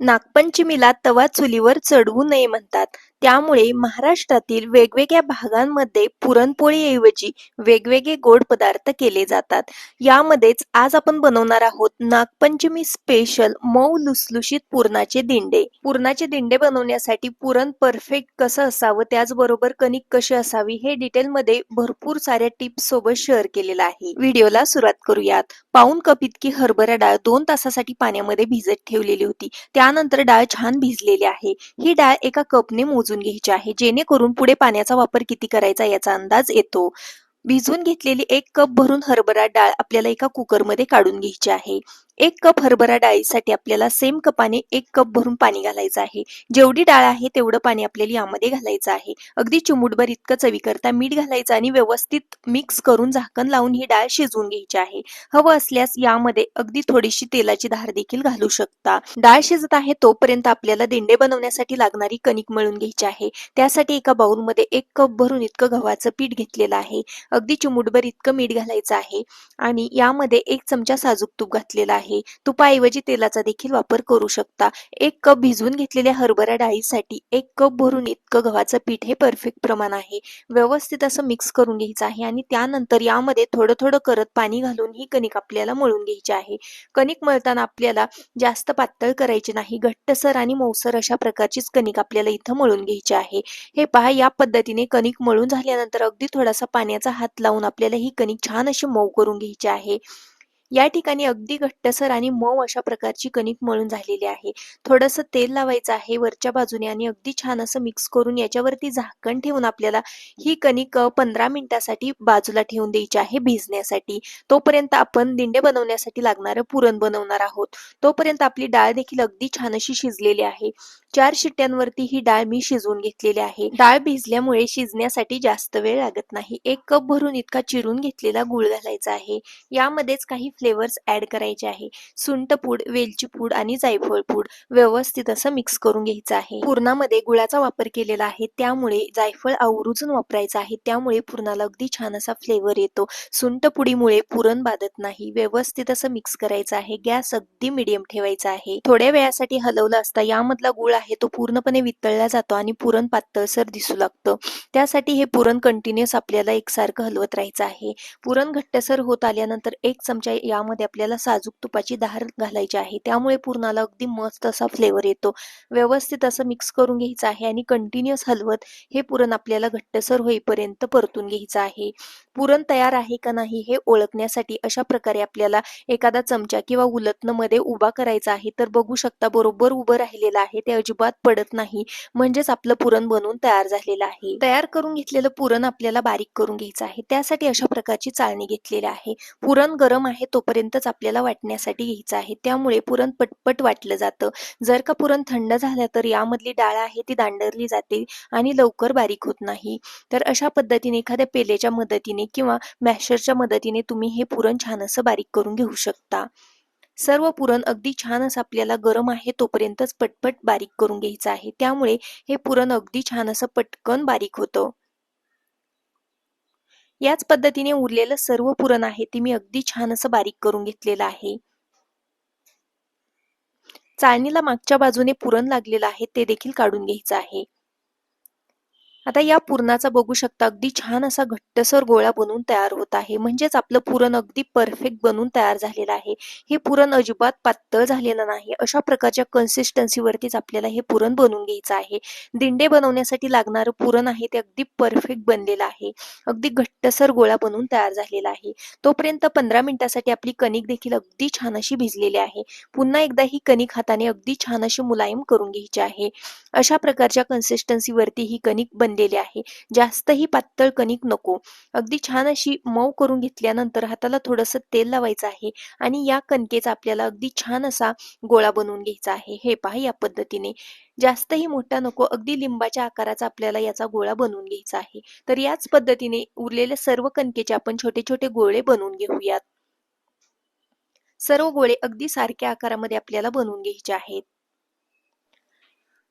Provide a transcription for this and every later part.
नागपंचमीला तवा चुलीवर चढवू नये म्हणतात. त्यामुळे महाराष्ट्रातील वेगवेगळ्या भागांमध्ये पुरणपोळीऐवजी वेगवेगळे गोड पदार्थ केले जातात. यामध्येच आज आपण बनवणार आहोत नागपंचमी स्पेशल मऊ लुसलुशीत पुरणाचे दिंडे. पुरणाचे दिंडे बनवण्यासाठी पुरण परफेक्ट कसं असावं त्याचबरोबर कणिक कशी असावी हे डिटेलमध्ये भरपूर साऱ्या टिप्स सोबत शेअर केलेलं आहे. व्हिडिओला सुरुवात करूयात. पाऊन कप इतकी हरभरा डाळ दोन तासासाठी पाण्यामध्ये भिजत ठेवलेली होती. त्यानंतर डाळ छान भिजलेली आहे. ही डाळ एका कपने मोजून घ्यायची आहे जेणेकरून पुढे पाण्याचा वापर किती करायचा याचा अंदाज येतो. भिजवून घेतलेली एक कप भरून हरभरा डाळ आपल्याला एका कुकरमध्ये काढून घ्यायची आहे. एक कप हरभरा डाळीसाठी आपल्याला सेम कपाने एक कप भरून पाणी घालायचं आहे. जेवढी डाळ आहे तेवढं पाणी आपल्याला यामध्ये घालायचं आहे. अगदी चिमूटभर इतकं चवीकरता मीठ घालायचं आणि व्यवस्थित मिक्स करून झाकण लावून ही डाळ शिजवून घ्यायची आहे. हवं असल्यास यामध्ये अगदी थोडीशी तेलाची धार देखील घालू शकता. डाळ शिजत आहे तोपर्यंत आपल्याला दिंडे बनवण्यासाठी लागणारी कणिक मळून घ्यायची आहे. त्यासाठी एका बाउलमध्ये एक कप भरून इतकं गव्हाचं पीठ घेतलेलं आहे. अगदी चिमूटभर इतकं मीठ घालायचं आहे आणि यामध्ये एक चमचा साजूक तूप घातलेला आहे. आहे. तुपाऐवजी तेलाचा देखील वापर करू शकता. एक कप भिजवून घेतलेल्या हरभरा डाळीसाठी एक कप भरून इतकं गव्हाचं पीठ हे परफेक्ट प्रमाण आहे. व्यवस्थित असं मिक्स करून घ्यायचं आहे आणि त्यानंतर यामध्ये थोडं थोडं करत पाणी घालून ही कणिक आपल्याला मळून घ्यायची आहे. कणिक मळताना आपल्याला जास्त पातळ करायची नाही. घट्टसर आणि मौसर अशा प्रकारचीच कणिक आपल्याला इथं मळून घ्यायची आहे. हे पहा या पद्धतीने कणिक मळून झाल्यानंतर अगदी थोडासा पाण्याचा हात लावून आपल्याला ही कणिक छान अशी मऊ करून घ्यायची आहे. या ठिकाणी अगदी घट्टसर आणि मऊ अशा प्रकारची कणिक मळून झालेली आहे. थोडंसं तेल लावायचं आहे वरच्या बाजूने आणि अगदी छान असं मिक्स करून याच्यावरती झाकण ठेवून आपल्याला ही कणिक पंधरा मिनिटासाठी बाजूला ठेवून द्यायची आहे भिजण्यासाठी. तोपर्यंत आपण दिंडे बनवण्यासाठी लागणारं पुरण बनवणार आहोत. तोपर्यंत आपली डाळ देखील अगदी छान अशी शिजलेली आहे. चार शिट्ट्यांवरती ही डाळ मी शिजवून घेतलेली आहे. डाळ भिजल्यामुळे शिजण्यासाठी जास्त वेळ लागत नाही. एक कप भरून इतका चिरून घेतलेला गुळ घालायचा आहे. यामध्येच काही फ्लेवर्स ऍड करायचे आहे. सुंट पूड वेलची पूड आणि जायफळ पूड व्यवस्थित असं मिक्स करून घ्यायचं आहे. पूर्णामध्ये गुळाचा वापर केलेला आहे. त्यामुळे जायफळ आवर्जून वापरायचं आहे. त्यामुळे पूर्णाला अगदी छान असा फ्लेवर येतो. सुंट पुडीमुळे पुरण बाधत नाही. व्यवस्थित असं मिक्स करायचं आहे. गॅस अगदी मिडियम ठेवायचा आहे. थोड्या वेळासाठी हलवलं असता यामधला गुळ आहे तो पूर्णपणे वितळला जातो आणि पुरण पातळसर दिसू लागतं. त्यासाठी हे पुरण कंटिन्युअस आपल्याला एकसारखं हलवत राहायचं आहे. पुरण घट्टसर होत आल्यानंतर एक चमचा यामध्ये आपल्याला साजूक तुपाची धार घालायची आहे. त्यामुळे पुरणाला अगदी मस्त असा फ्लेवर येतो. व्यवस्थित असं मिक्स करून घ्यायचं आहे आणि कंटिन्युअस हलवत हे पुरण आपल्याला घट्टसर होईपर्यंत परतून घ्यायचं आहे. पुरण तयार आहे का नाही हे ओळखण्यासाठी अशा प्रकारे आपल्याला एखादा चमचा किंवा उलटनं मध्ये उभा करायचा आहे. तर बघू शकता बरोबर उभं राहिलेलं आहे. ते अजिबात पडत नाही. म्हणजेच आपलं पुरण बनवून तयार झालेलं आहे. तयार करून घेतलेलं पुरण आपल्याला बारीक करून घ्यायचं आहे. त्यासाठी अशा प्रकारची चाळणी घेतलेली आहे. पुरण गरम आहे तोपर्यंतच आपल्याला वाटण्यासाठी घ्यायचं आहे. त्यामुळे पुरण पटपट वाटलं जातं. जर का पुरण थंड झालं तर यामधली डाळ आहे ती दांडरली जाते आणि लवकर बारीक होत नाही. तर अशा पद्धतीने एखाद्या पेलेच्या मदतीने किंवा मॅशरच्या मदतीने तुम्ही हे पुरण छान असं बारीक करून घेऊ शकता. सर्व पुरण अगदी छान असं आपल्याला गरम आहे तोपर्यंतच पटपट बारीक करून घ्यायचं आहे. त्यामुळे हे पुरण अगदी छान असं पटकन बारीक होतं. याच पद्धतीने उरलेलं सर्व पुरण आहे ते मी अगदी छान असं बारीक करून घेतलेलं आहे. चाळणीला मागच्या बाजूने पुरण लागलेलं आहे ते देखील काढून घ्यायचं आहे. आता या पुरणाचा बघू शकता अगदी छान असा घट्टसर गोळा बनवून तयार होत आहे. म्हणजेच आपलं पुरण अगदी परफेक्ट बनून तयार झालेलं आहे. हे पुरण अजिबात पातळ झालेलं नाही. अशा प्रकारच्या कन्सिस्टन्सीवरतीच आपल्याला हे पुरण बनवून घ्यायचं आहे. दिंडे बनवण्यासाठी लागणारं पुरण आहे ते अगदी परफेक्ट बनलेलं आहे. अगदी घट्टसर गोळा बनवून तयार झालेला आहे. तोपर्यंत पंधरा मिनिटासाठी आपली कणिक देखील अगदी छान अशी भिजलेली आहे. पुन्हा एकदा ही कणिक हाताने अगदी छान अशी मुलायम करून घ्यायची आहे. अशा प्रकारच्या कन्सिस्टन्सीवरती ही कणिक बन बनलेले आहे. जास्तही पातळ कणिक नको. अगदी छान अशी मऊ करून घेतल्यानंतर हाताला थोडस तेल लावायचं आहे आणि या कणकेचा आपल्याला अगदी छान असा गोळा बनवून घ्यायचा आहे. हे पहा या पद्धतीने. जास्तही मोठा नको अगदी लिंबाच्या आकाराचा आपल्याला याचा गोळा बनवून घ्यायचा आहे. तर याच पद्धतीने उरलेल्या सर्व कणकेचे आपण छोटे छोटे गोळे बनवून घेऊयात. सर्व गोळे अगदी सारख्या आकारामध्ये आपल्याला बनवून घ्यायचे आहेत.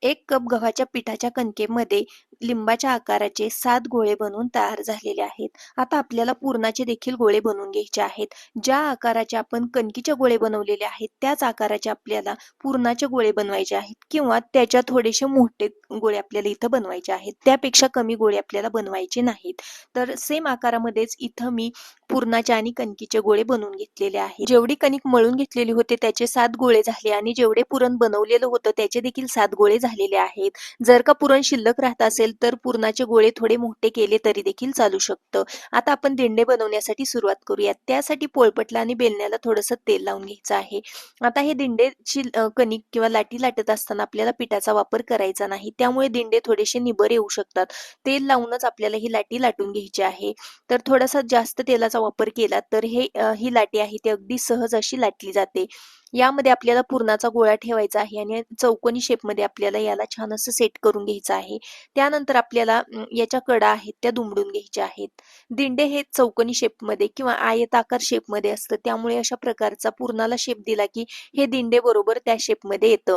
एक कप गव्हाच्या पिठाच्या कणकेमध्ये लिंबाच्या आकाराचे सात गोळे बनवून तयार झालेले आहेत. आता आपल्याला पुरणाचे देखील गोळे बनवून घ्यायचे आहेत. ज्या आकाराचे आपण कणकीचे गोळे बनवलेले आहेत त्याच आकाराचे आपल्याला पुरणाचे गोळे बनवायचे आहेत किंवा त्याच्या थोडेसे मोठे गोळे आपल्याला इथं बनवायचे आहेत. त्यापेक्षा कमी गोळे आपल्याला बनवायचे नाहीत. तर सेम आकारामध्येच इथं मी पुरणाचे आणि कणकीचे गोळे बनवून घेतलेले आहे जेवढी कणिक मळून घेतलेली होते त्याचे सात गोळे झाले आणि जेवढे पुरण बनवलेलं होतं त्याचे देखील सात गोळे झालेले आहेत. जर का पुरण शिल्लक राहत असेल तर पुरणाचे गोळे थोडे मोठे केले तरी देखील चालू शकतं. आता आपण दिंडे बनवण्यासाठी सुरुवात करूयात. त्यासाठी पोळपटला आणि बेलण्याला थोडंसं तेल लावून घ्यायचं आहे. आता हे दिंडेची कणिक किंवा लाटी लाटत असताना आपल्याला पिठाचा वापर करायचा नाही. त्यामुळे दिंडे थोडेसे निबर येऊ शकतात. तेल लावूनच आपल्याला ही लाटी लाटून घ्यायची आहे. तर थोडासा जास्त तेलाचा वापर केला तर हे ही लाटी आहे ती अगदी सहज अशी लाटली जाते. यामध्ये आपल्याला पुरणाचा गोळा ठेवायचा आहे आणि चौकोनी शेपमध्ये आपल्याला याला छान असं सेट करून घ्यायचं आहे. त्यानंतर आपल्याला याच्या कडा आहेत त्या दुमडून घ्यायच्या आहेत. दिंडे हे चौकोनी शेपमध्ये किंवा आयताकार शेपमध्ये असतं त्यामुळे अशा प्रकारचा पुरणाला शेप दिला की हे दिंडे बरोबर त्या शेपमध्ये येतं.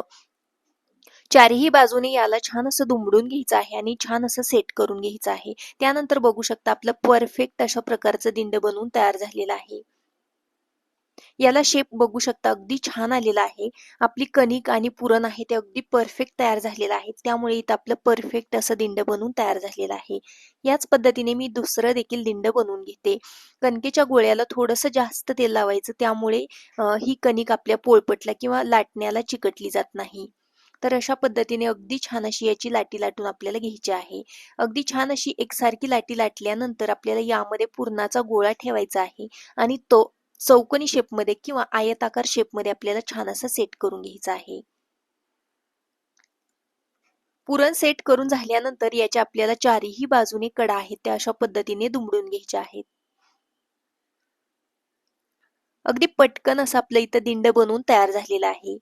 चारही बाजूने याला छान असं दुमडून घ्यायचं आहे आणि छान असं सेट करून घ्यायचं आहे. त्यानंतर बघू शकता आपलं परफेक्ट अशा प्रकारचं दिंड बनवून तयार झालेलं आहे. याला शेप बघू शकता अगदी छान आलेला आहे. आपली कणिक आणि पुरण आहे ते अगदी परफेक्ट तयार झालेलं आहे. त्यामुळे इथं आपलं परफेक्ट असं दिंड बनवून तयार झालेलं आहे. याच पद्धतीने मी दुसरं देखील दिंड बनवून घेते. कणकेच्या गोळ्याला थोडंसं जास्त तेल लावायचं त्यामुळे ही कणिक आपल्या पोळपटला किंवा लाटण्याला चिकटली जात नाही. तर अशा पद्धतीने अगदी छान अशी याची लाटी लाटून आपल्याला घ्यायची आहे. अगदी छान अशी एकसारखी लाटी लाटल्यानंतर आपल्याला यामध्ये पुरणाचा गोळा ठेवायचा आहे आणि तो चौकोनी शेपमध्ये किंवा आयताकार शेपमध्ये आपल्याला छान असा सेट करून घ्यायचा आहे. पुरण सेट करून झाल्यानंतर याच्या आपल्याला चारही बाजूने कडा आहेत त्या अशा पद्धतीने दुमडून घ्यायच्या आहेत. अगदी पटकन असं आपलं इथं दिंड बनवून तयार झालेलं आहे.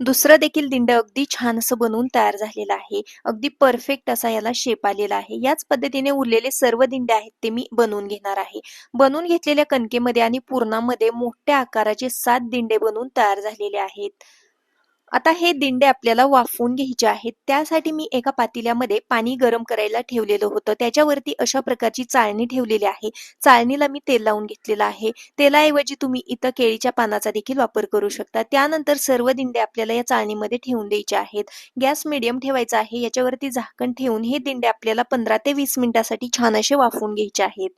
दुसरं देखील दिंड अगदी छान असं बनवून तयार झालेलं आहे. अगदी परफेक्ट असा याला शेप आलेला आहे. याच पद्धतीने उरलेले सर्व दिंडे आहेत ते मी बनवून घेणार आहे. बनवून घेतलेल्या कणकेमध्ये आणि पूर्णामध्ये मोठ्या आकाराचे सात दिंडे बनवून तयार झालेले आहेत. आता हे दिंडे आपल्याला वाफवून घ्यायचे आहेत. त्यासाठी मी एका पातेल्यामध्ये पाणी गरम करायला ठेवलेलं होतं. त्याच्यावरती अशा प्रकारची चाळणी ठेवलेली आहे. चाळणीला मी तेल लावून घेतलेलं आहे. तेलाऐवजी तुम्ही इथं केळीच्या पानाचा देखील वापर करू शकता. त्यानंतर सर्व दिंडे आपल्याला या चाळणीमध्ये ठेवून द्यायचे आहेत. गॅस मिडियम ठेवायचा आहे. याच्यावरती झाकण ठेवून हे दिंडे आपल्याला पंधरा ते वीस मिनिटासाठी छान असे वाफवून घ्यायचे आहेत.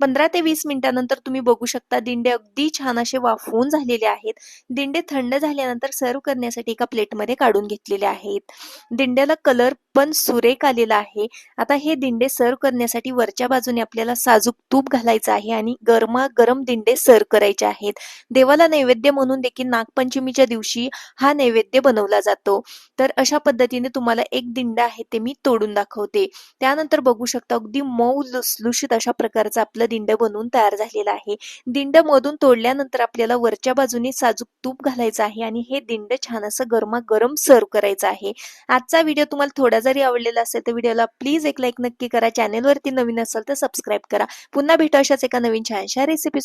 पंधरा ते वीस मिनिटानंतर तुम्ही बघू शकता दिंडे अगदी छान असे वाफवून झालेले आहेत. दिंडे थंड झाल्यानंतर सर्व करण्यासाठी एका प्लेटमध्ये काढून घेतलेले आहेत. दिंड्याला कलर पण सुरेख आलेला आहे. आता हे दिंडे सर्व करण्यासाठी वरच्या बाजूने आपल्याला साजूक तूप घालायचं आहे आणि गरमा गरम दिंडे सर्व करायचे आहेत. देवाला नैवेद्य म्हणून देखील नागपंचमीच्या दिवशी हा नैवेद्य बनवला जातो. तर अशा पद्धतीने तुम्हाला एक दिंड आहे ते मी तोडून दाखवते. त्यानंतर बघू शकता अगदी मऊ लुसलुशीत अशा प्रकारचं आपलं दिंड बनवून तयार झालेलं आहे. दिंड मधून तोडल्यानंतर आपल्याला वरच्या बाजूने साजूक तूप घालायचं आहे आणि हे दिंड छान असं गरमा गरम सर्व करायचं आहे. आजचा व्हिडिओ तुम्हाला थोडा जरी आवडलेला असेल तर व्हिडिओला प्लीज एक लाईक नक्की करा. चॅनेलवरती नवीन असेल तर सबस्क्राईब करा. पुन्हा भेटू अशाच एका नवीन छानशा रेसिपी